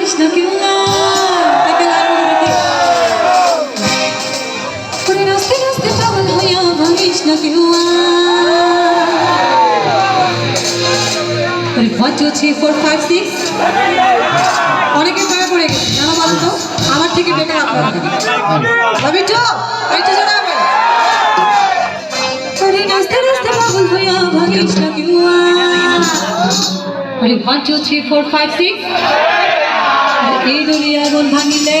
Alis na kilan. Teka lang, teka. Kung nasti nasti pa man huya, alis na kilan. One, two, three, four, five, six. অনেকে পায়ে পড়ে গেছে জানো বলো তো আমার থেকে বেটার আপনার আমি তো আমি তো জানাবে করে নাচতে নাচতে পাগল হইয়া ভাগিস না কেউ Ready, one, two, three, four, five, six. এই দুলি আগুন ভাঙিলে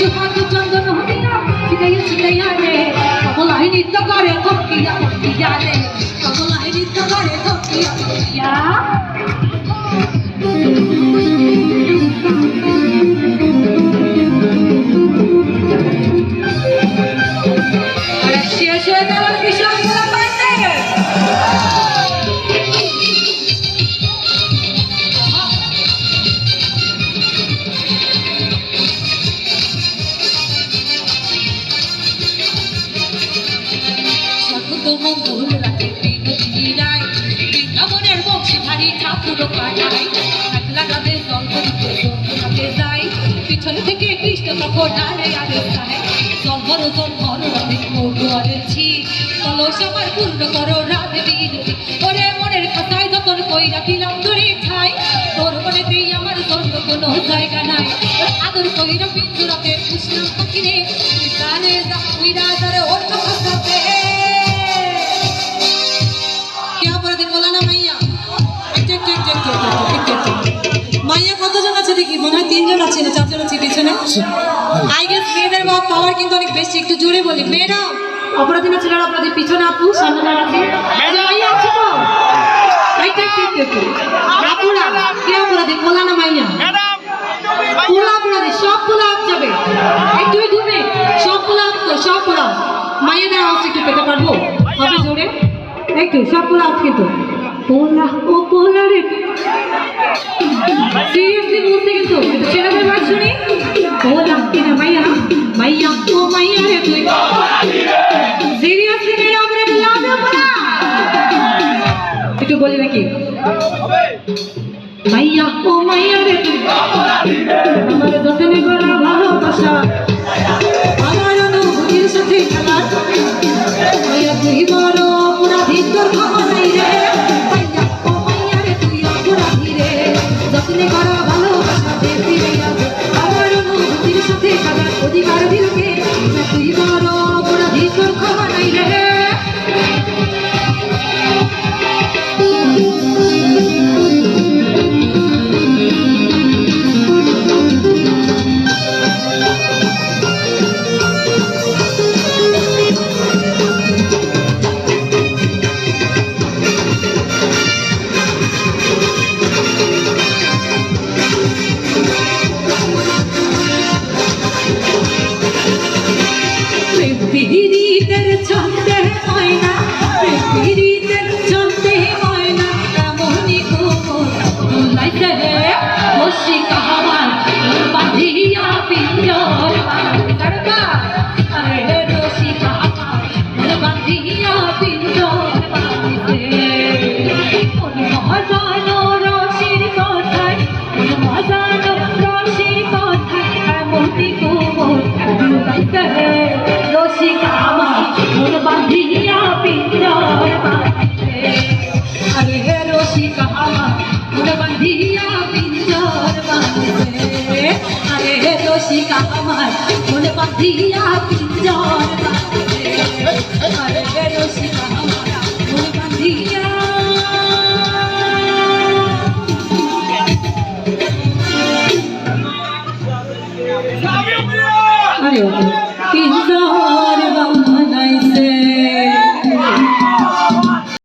শিবাকে চন্দন হরিয়া চিটাইয়া চিটাইয়া রে কমলাই নৃত্য করে কপিয়া কপিয়া রে কমলাই নৃত্য করে কপিয়া কপিয়া থেকে কৃষ্ণচক্র ডালে আবিষ্কারে জন্মর জন্মর অনেক করেছি। কলস আমার পূর্ণ করো রাত দিন ওরে মনের খাতায় যখন কইরা দিলাম ধরে ঠাই। তোর মনে তুই আমার জন্ম কোনো জায়গা নাই। আদর কইরা পিঞ্জুরাতে পুষলাম পাখিরে। পাচ্ছি না হচ্ছে পিছনে আই গেস মেয়েদের পাওয়ার কিন্তু অনেক বেশি একটু জোরে বলি। মেয়েরা অপরাধী না ছেলেরা অপরাধী পিছনে আপু সামনে দাঁড়াচ্ছে আপুরা কে অপরাধী? না মাইয়া? পোলা সব পোলা আপ যাবে। একটু ডুবে সব পোলা আপ তো সব পোলা মাইয়াদের আওয়াজ একটু পেতে পারব? হবে জোরে? একটু সব পোলা আপ কিন্তু। পোলা ও পোলা সিরিয়াসলি বলতে কিন্তু ছেলেদের ভাগ শুনি? পোলা কিনা মাইয়া। মাইয়া, ও মাইয়া রে তুই। সিরিয়াসলি মেয়ে আমরা লাভ পোলা একটু বলি নাকি? মাইয়া, ও মাইয়া রে তুই। আমার যতনে করা ভালোবাসা। querer, vou বাঁধিতে আরে হে রসিকা আমার মন বাঁধিয়া পিঞ্জর